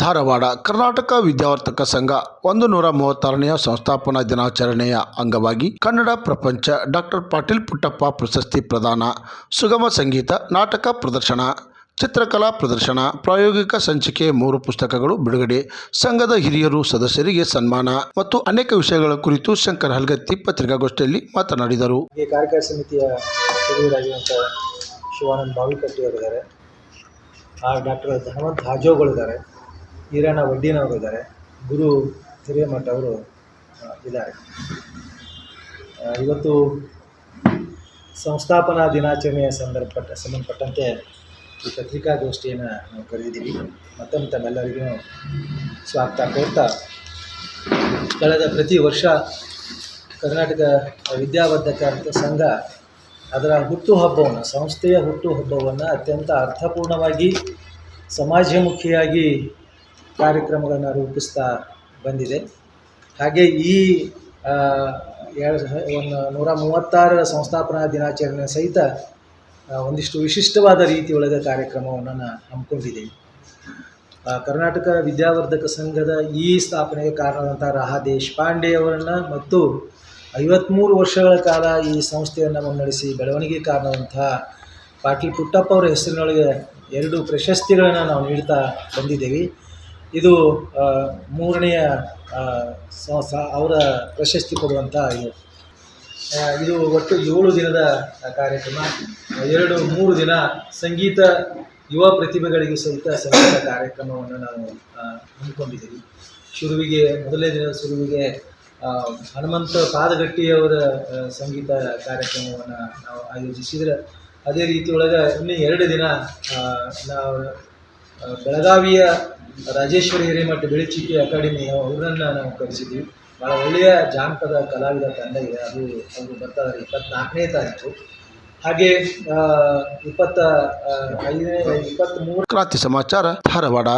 ಧಾರವಾಡ ಕರ್ನಾಟಕ ವಿದ್ಯಾವರ್ತಕ ಸಂಘ ಒಂದು ನೂರ ಮೂವತ್ತಾರನೆಯ ಸಂಸ್ಥಾಪನಾ ದಿನಾಚರಣೆಯ ಅಂಗವಾಗಿ ಕನ್ನಡ ಪ್ರಪಂಚ ಡಾಕ್ಟರ್ ಪಾಟೀಲ್ ಪುಟ್ಟಪ್ಪ ಪ್ರಶಸ್ತಿ ಪ್ರದಾನ, ಸುಗಮ ಸಂಗೀತ, ನಾಟಕ ಪ್ರದರ್ಶನ ಚಿತ್ರಕಲಾ ಪ್ರದರ್ಶನ, ಪ್ರಾಯೋಗಿಕ ಸಂಚಿಕೆ, ಮೂರು ಪುಸ್ತಕಗಳು, ಬಿಡುಗಡೆ, ಸಂಘದ ಹಿರಿಯರು, ಸದಸ್ಯರಿಗೆ ಸನ್ಮಾನ ಮತ್ತು ಅನೇಕ ವಿಷಯಗಳ ಕುರಿತು ಶಂಕರ್ ಹಲ್ಗತ್ತಿ ಪತ್ರಿಕಾಗೋಷ್ಠಿಯಲ್ಲಿ ಮಾತನಾಡಿದರು. ಕಾರ್ಯಕಾರಿ ಸಮಿತಿಯ ಶಿವಾನಂದ ಶಿವಾನಂದ್ ಆ ಡಾಕ್ಟರ್ ಧನವಂತ್ ಹಾಜೋಗಳಿದ್ದಾರೆ ಈರಣ್ಣ ವಡ್ಡಿನವರು ಇದ್ದಾರೆ. ಗುರು ಹಿರೇಮಠ ಅವರು ಇದ್ದಾರೆ. ಇವತ್ತು ಸಂಸ್ಥಾಪನಾ ದಿನಾಚರಣೆಯ ಸಂದರ್ಭ ಸಂಬಂಧಪಟ್ಟಂತೆ ಈ ಪತ್ರಿಕಾಗೋಷ್ಠಿಯನ್ನು ನಾವು ಕರೆದಿದ್ದೀವಿ. ಮತ್ತೊಮ್ಮೆ ತಮ್ಮೆಲ್ಲರಿಗೂ ಸ್ವಾಗತ ಕೊಡ್ತಾ ಕಳೆದ ಪ್ರತಿ ವರ್ಷ ಕರ್ನಾಟಕ ವಿದ್ಯಾವರ್ಧಕ ಸಂಘ ಅದರ ಹುಟ್ಟುಹಬ್ಬವನ್ನು, ಸಂಸ್ಥೆಯ ಹುಟ್ಟುಹಬ್ಬವನ್ನು ಅತ್ಯಂತ ಅರ್ಥಪೂರ್ಣವಾಗಿ ಸಮಾಜಮುಖಿಯಾಗಿ ಕಾರ್ಯಕ್ರಮಗಳನ್ನು ರೂಪಿಸ್ತಾ ಬಂದಿದೆ. ಹಾಗೆ ಈ ಎರಡು ಒಂದು ನೂರ ಮೂವತ್ತಾರರ ಸಂಸ್ಥಾಪನಾ ದಿನಾಚರಣೆ ಸಹಿತ ಒಂದಿಷ್ಟು ವಿಶಿಷ್ಟವಾದ ರೀತಿಯೊಳಗೆ ಕಾರ್ಯಕ್ರಮವನ್ನು ನಾನು ಹಮ್ಮಿಕೊಂಡಿದ್ದೇನೆ. ಕರ್ನಾಟಕ ವಿದ್ಯಾವರ್ಧಕ ಸಂಘದ ಈ ಸ್ಥಾಪನೆಗೆ ಕಾರಣವಾದಂಥ ರಹ ದೇಶಪಾಂಡೆ ಅವರನ್ನು ಮತ್ತು ಐವತ್ತ್ಮೂರು ವರ್ಷಗಳ ಕಾಲ ಈ ಸಂಸ್ಥೆಯನ್ನು ಮುನ್ನಡೆಸಿ ಬೆಳವಣಿಗೆ ಕಾರಣವಂತಹ ಪಾಟೀಲ್ ಪುಟ್ಟಪ್ಪ ಅವರ ಹೆಸರಿನೊಳಗೆ ಎರಡು ಪ್ರಶಸ್ತಿಗಳನ್ನು ನಾವು ನೀಡ್ತಾ ಬಂದಿದ್ದೇವೆ. ಇದು ಮೂರನೆಯ ಅವರ ಪ್ರಶಸ್ತಿ ಕೊಡುವಂಥ ಇದು. ಇದು ಒಟ್ಟು ಏಳು ದಿನದ ಕಾರ್ಯಕ್ರಮ. ಎರಡು, ಮೂರು ದಿನ ಸಂಗೀತ ಯುವ ಪ್ರತಿಭೆಗಳಿಗೆ ಸಹಿತ ಸಂಗೀತ ಕಾರ್ಯಕ್ರಮವನ್ನು ನಾವು ಹಮ್ಮಿಕೊಂಡಿದ್ದೀವಿ. ಶುರುವಿಗೆ, ಮೊದಲನೇ ದಿನದ ಶುರುವಿಗೆ ಹನುಮಂತ ಪಾದಗಟ್ಟಿಯವರ ಸಂಗೀತ ಕಾರ್ಯಕ್ರಮವನ್ನು ನಾವು ಆಯೋಜಿಸಿದರೆ, ಅದೇ ರೀತಿ ಒಳಗೆ ಇನ್ನೂ ಎರಡು ದಿನ ನಾವು ಬೆಳಗಾವಿಯ ರಾಜೇಶ್ವರಿ ಹಿರೇಮಠ ಬೆಳಚಿಕೆ ಅಕಾಡೆಮಿ ಅವರನ್ನು ನಾವು ಕರೆಸಿದ್ವಿ ಭಾಳ ಒಳ್ಳೆಯ ಜಾನಪದ ಕಲಾವಿದ ತಂಡ ಇದೆ ಅದು ಅವರು ಬರ್ತಾ ಇದ್ದಾರೆ ಇಪ್ಪತ್ನಾಲ್ಕನೇ ತಾರೀಕು. ಹಾಗೆ ಇಪ್ಪತ್ತ ಐದನೇ ಇಪ್ಪತ್ತ್ಮೂರು ಕ್ರಾಂತಿ ಸಮಾಚಾರ ಧಾರವಾಡ.